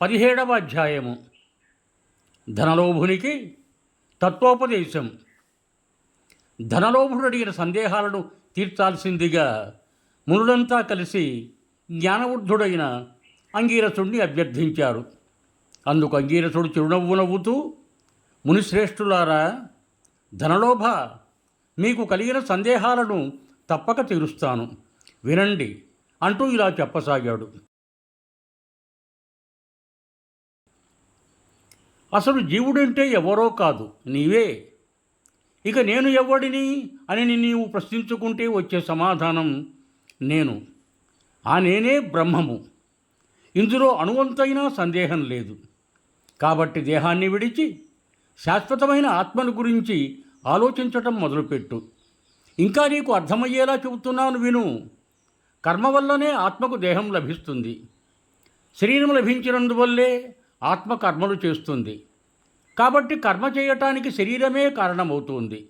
పదిహేడవ అధ్యాయము. ధనలోభునికి తత్వోపదేశం. ధనలోభుడు అడిగిన సందేహాలను తీర్చాల్సిందిగా మునులంతా కలిసి జ్ఞానవృద్ధుడైన అంగీరసుడిని అభ్యర్థించారు. అందుకు అంగీరసుడు చిరునవ్వు నవ్వుతూ మునిశ్రేష్ఠులారా ధనలోభ మీకు కలిగిన సందేహాలను తప్పక తీరుస్తాను. వినండి అంటూ ఇలా చెప్పసాగాడు. అసలు జీవుడంటే ఎవరో కాదు నీవే. ఇక నేను ఎవడిని అని నీవు ప్రశ్నించుకుంటే వచ్చే సమాధానం నేను. ఆ నేనే బ్రహ్మము. ఇందులో అణువంతైనా సందేహం లేదు. కాబట్టి దేహాన్ని విడిచి శాశ్వతమైన ఆత్మను గురించి ఆలోచించటం మొదలుపెట్టు. ఇంకా నీకు అర్థమయ్యేలా చెబుతున్నాను విను. కర్మ వల్లనే ఆత్మకు దేహం లభిస్తుంది. శరీరం లభించినందువల్లే ఆత్మకర్మలు చేస్తుంది. కాబట్టి కర్మ చేయటానికి శరీరమే కారణమవుతుంది.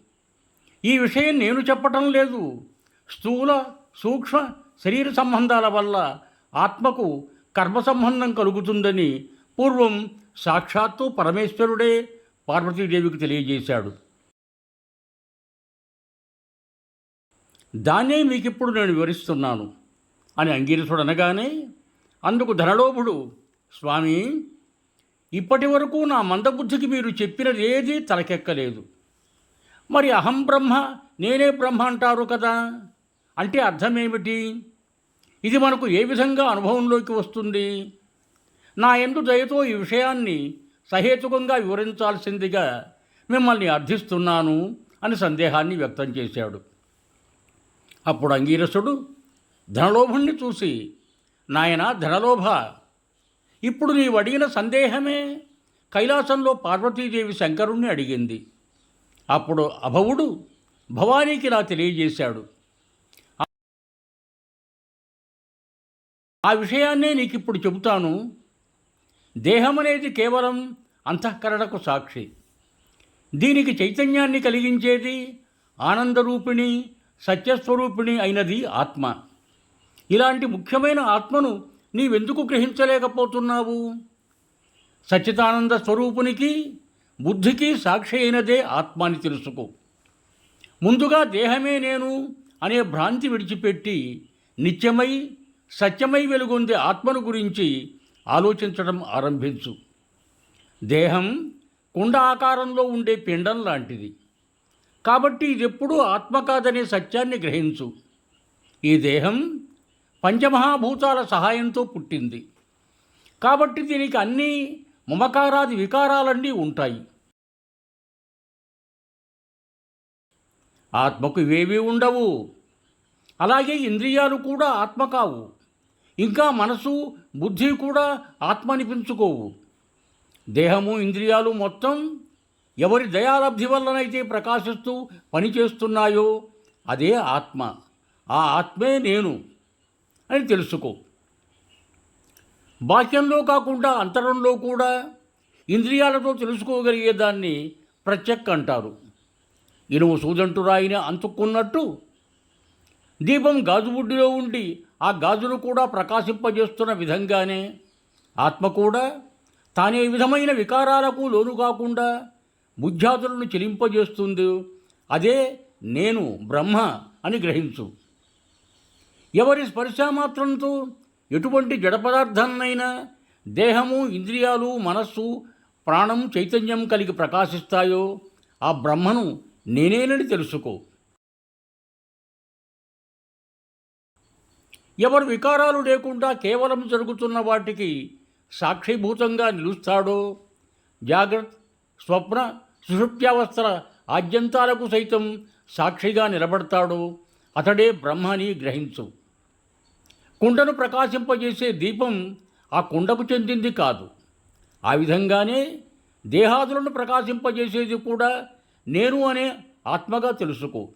ఈ విషయం నేను చెప్పటం లేదు. స్థూల సూక్ష్మ శరీర సంబంధాల వల్ల ఆత్మకు కర్మ సంబంధం కలుగుతుందని పూర్వం సాక్షాత్తు పరమేశ్వరుడే పార్వతీదేవికి తెలియజేశాడు. దాన్నే మీకిప్పుడు నేను వివరిస్తున్నాను. అని అంగీరసుడనగానే అందుకు ధనలోభుడు స్వామి ఇప్పటి వరకు నా మందబుద్ధికి మీరు చెప్పినది తలకెక్కలేదు. మరి అహం బ్రహ్మ నేనే బ్రహ్మ అంటారు కదా? అంటే అర్థమేమిటి? ఇది మనకు ఏ విధంగా అనుభవంలోకి వస్తుంది? నా ఎందు దయతో ఈ విషయాన్ని సహేతుకంగా వివరించాల్సిందిగా మిమ్మల్ని అర్థిస్తున్నాను అని సందేహాన్ని వ్యక్తం చేశాడు. అప్పుడు అంగీరసుడు ధనలోభుణ్ణి చూసి నాయన ధనలోభ ఇప్పుడు నీవు అడిగిన సందేహమే. కైలాసంలో పార్వతీదేవి శంకరుణ్ణి అడిగింది. అప్పుడు అభవుడు భవానీకి ఇలా తెలియజేశాడు. ఆ విషయాన్నే నీకు ఇప్పుడు చెబుతాను. దేహం అనేది కేవలం అంతఃకరణకు సాక్షి. దీనికి చైతన్యాన్ని కలిగించేది ఆనందరూపిణి సత్యస్వరూపిణి అయినది ఆత్మ. ఇలాంటి ముఖ్యమైన ఆత్మను నీవెందుకు గ్రహించలేకపోతున్నావు? సచ్చిదానంద స్వరూపునికి బుద్ధికి సాక్షి అయినదే ఆత్మ అని తెలుసుకో. ముందుగా దేహమే నేను అనే భ్రాంతి విడిచిపెట్టి నిత్యమై సత్యమై వెలుగొందే ఆత్మను గురించి ఆలోచించడం ఆరంభించు. దేహం కుండ ఆకారంలో ఉండే పిండం లాంటిది. కాబట్టి ఇది ఎప్పుడూ ఆత్మ కాదనే సత్యాన్ని గ్రహించు. ఈ దేహం పంచమహాభూతాల సహాయంతో పుట్టింది. కాబట్టి దీనికి అన్ని మమకారాది వికారాలన్నీ ఉంటాయి. ఆత్మకు ఇవేవీ ఉండవు. అలాగే ఇంద్రియాలు కూడా ఆత్మ కావు ఇంకా మనసు బుద్ధి కూడా ఆత్మ అనిపించుకోవు దేహము ఇంద్రియాలు మొత్తం ఎవరి దయాలబ్ధి వల్లనైతే ప్రకాశిస్తూ పనిచేస్తున్నాయో అదే ఆత్మ. ఆ ఆత్మే నేను. అని తెలుసుకో. బాహ్యంలో కాకుండా అంతరంలో కూడా ఇంద్రియాలతో తెలుసుకోగలిగే దాన్ని ప్రత్యక్ అంటారు ఇనుము సూదంటు రాయిని అంతుక్కున్నట్టు దీపం గాజుబుడ్డిలో ఉండి ఆ గాజును కూడా ప్రకాశింపజేస్తున్న విధంగానే ఆత్మ కూడా తానే విధమైన వికారాలకు లోను కాకుండా బుద్ధ్యాతులను చెలింపజేస్తుంది. అదే నేను బ్రహ్మ అని గ్రహించు. ఎవరి స్పర్శమాత్రంతో ఎటువంటి జడ పదార్థాన్నైనా దేహము ఇంద్రియాలు మనస్సు ప్రాణం చైతన్యం కలిగి ప్రకాశిస్తాయో ఆ బ్రహ్మను నేనేనని తెలుసుకో. ఎవరు వికారాలు లేకుండా కేవలం జరుగుతున్న వాటికి సాక్షిభూతంగా నిలుస్తాడో జాగ్రత్త స్వప్న సుషుప్త్యావస్థల ఆద్యంతాలకు సైతం సాక్షిగా నిలబడతాడో అతడే బ్రహ్మని గ్రహించు. కుండను ప్రకాశింపజేసే దీపం ఆ కుండకు చెందింది కాదు. ఆ విధంగానే దేహాదులను ప్రకాశింపజేసేది కూడా నేను అనే ఆత్మగా తెలుసుకో.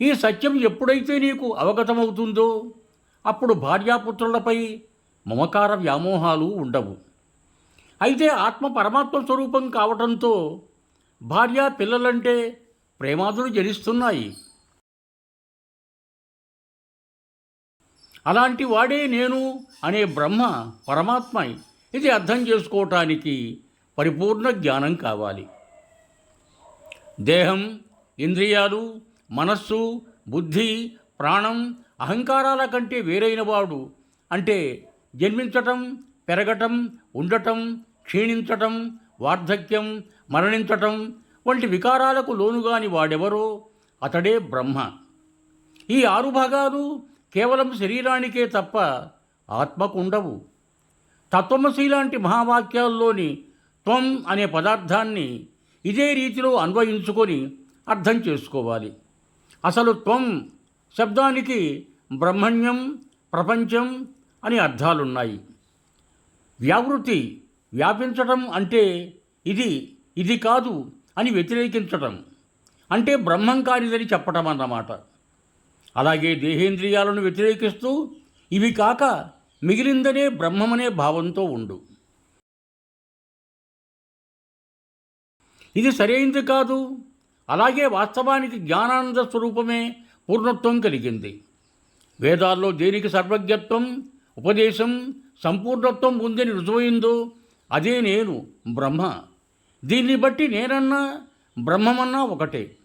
ఈ సత్యం ఎప్పుడైతే నీకు అవగతమవుతుందో అప్పుడు భార్యాపుత్రులపై మమకార వ్యామోహాలు ఉండవు. అయితే ఆత్మ పరమాత్మ స్వరూపం కావటంతో భార్య పిల్లలంటే ప్రేమాదులు జనిస్తున్నాయి. అలాంటి వాడే నేను అనే బ్రహ్మ పరమాత్మ. ఇది అర్థం చేసుకోవటానికి పరిపూర్ణ జ్ఞానం కావాలి. దేహం ఇంద్రియాలు మనస్సు బుద్ధి ప్రాణం అహంకారాల కంటే వేరైన వాడు. అంటే జన్మించటం పెరగటం ఉండటం క్షీణించటం వార్ధక్యం మరణించటం వంటి వికారాలకు లోనుగాని వాడెవరో అతడే బ్రహ్మ. ఈ ఆరు భాగాలు కేవలం శరీరానికే తప్ప ఆత్మకు ఉండవు తత్వమసి లాంటి మహావాక్యాల్లోని త్వం అనే పదార్థాన్ని ఇదే రీతిలో అన్వయించుకొని అర్థం చేసుకోవాలి. అసలు త్వం శబ్దానికి బ్రహ్మణ్యం ప్రపంచం అని అర్థాలున్నాయి. వ్యావృతి వ్యాపించటం అంటే ఇది ఇది కాదు అని వ్యతిరేకించటం. అంటే బ్రహ్మం కానిదని చెప్పటం అన్నమాట అలాగే దేహేంద్రియాలను వ్యతిరేకిస్తూ ఇవి కాక మిగిలిందనే బ్రహ్మమనే భావంతో ఉండు. ఇది సరైంది కాదు. అలాగే వాస్తవానికి జ్ఞానానంద స్వరూపమే పూర్ణత్వం కలిగింది. వేదాల్లో దేనికి సర్వజ్ఞత్వం ఉపదేశం సంపూర్ణత్వం ఉందని రుజువైందో అదే నేను బ్రహ్మ. దీన్ని బట్టి నేనన్నా బ్రహ్మమన్నా ఒకటే.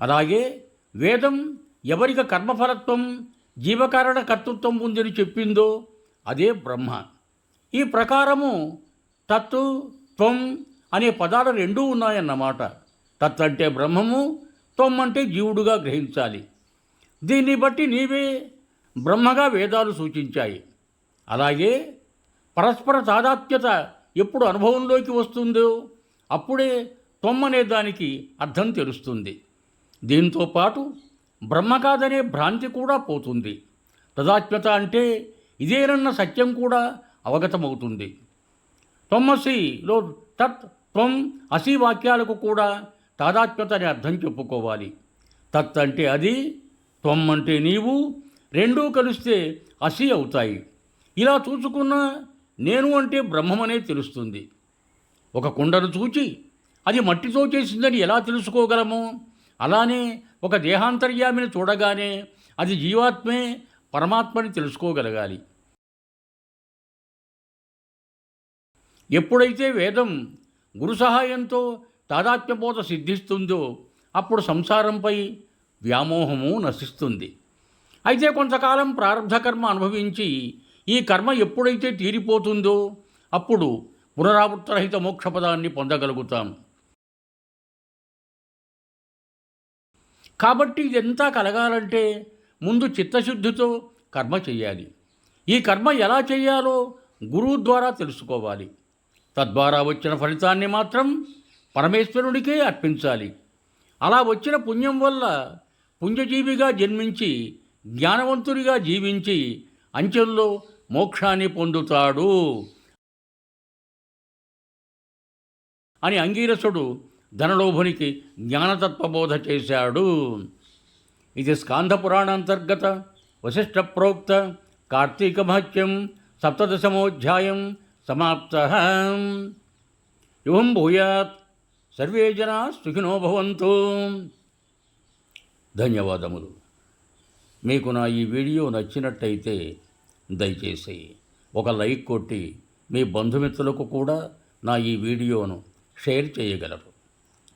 అలాగే వేదం ఎవరికి కర్మఫలత్వం జీవకారణ కర్తృత్వం ఉందని చెప్పిందో అదే బ్రహ్మ. ఈ ప్రకారము తత్తు త్వం అనే పదాలు రెండూ ఉన్నాయన్నమాట. తత్ అంటే బ్రహ్మము త్వం అంటే జీవుడుగా గ్రహించాలి. దీన్ని బట్టి నీవే బ్రహ్మగా వేదాలు సూచించాయి. అలాగే పరస్పర తాదాత్మ్యత ఎప్పుడు అనుభవంలోకి వస్తుందో అప్పుడే త్వం అనే దానికి అర్థం తెలుస్తుంది. దీంతో పాటు బ్రహ్మ కాదనే భ్రాంతి కూడా పోతుంది. తదాత్మ్యత అంటే ఇదేనన్న సత్యం కూడా అవగతమవుతుంది. త్వమసిలో తత్ త్వం అసి వాక్యాలకు కూడా తాదాత్మ్యత అనే అర్థం చెప్పుకోవాలి. తత్ అంటే అది త్వం అంటే నీవు రెండూ కలిస్తే అసి అవుతాయి. ఇలా చూసుకున్న నేను అంటే బ్రహ్మమనే తెలుస్తుంది. ఒక కుండను చూచి అది మట్టితో చేసిందని ఎలా తెలుసుకోగలము? అలానే ఒక దేహాంతర్యామిని చూడగానే అది జీవాత్మే పరమాత్మని తెలుసుకోగలగాలి. ఎప్పుడైతే వేదం గురు సహాయంతో తాదాత్మ్యబోధ సిద్ధిస్తుందో అప్పుడు సంసారంపై వ్యామోహము నశిస్తుంది. అయితే కొంతకాలం ప్రారంభ కర్మ అనుభవించి ఈ కర్మ ఎప్పుడైతే తీరిపోతుందో అప్పుడు పునరావృత్తరహిత మోక్షపదాన్ని పొందగలుగుతాం. కాబట్టి ఇదంతా కలగాలంటే ముందు చిత్తశుద్ధితో కర్మ చేయాలి ఈ కర్మ ఎలా చేయాలో గురువు ద్వారా తెలుసుకోవాలి. తద్వారా వచ్చిన ఫలితాన్ని మాత్రం పరమేశ్వరుడికే అర్పించాలి. అలా వచ్చిన పుణ్యం వల్ల పుణ్యజీవిగా జన్మించి జ్ఞానవంతుడిగా జీవించి అంచెల్లో మోక్షాన్ని పొందుతాడు అని అంగీరసుడు ధనలోభునికి జ్ఞానతత్వబోధ చేశాడు. ఇది స్కాంధపురాణాంతర్గత వశిష్ఠ ప్రోక్త కార్తీక మహత్యం సప్తదశమోధ్యాయం సమాప్త. యువం భూయాత్ సర్వే జనా సుఖినో భవంతు. ధన్యవాదములు. మీకు నా ఈ వీడియో నచ్చినట్టయితే దయచేసి ఒక లైక్ కొట్టి మీ బంధుమిత్రులకు కూడా నా ఈ వీడియోను షేర్ చేయగలరు.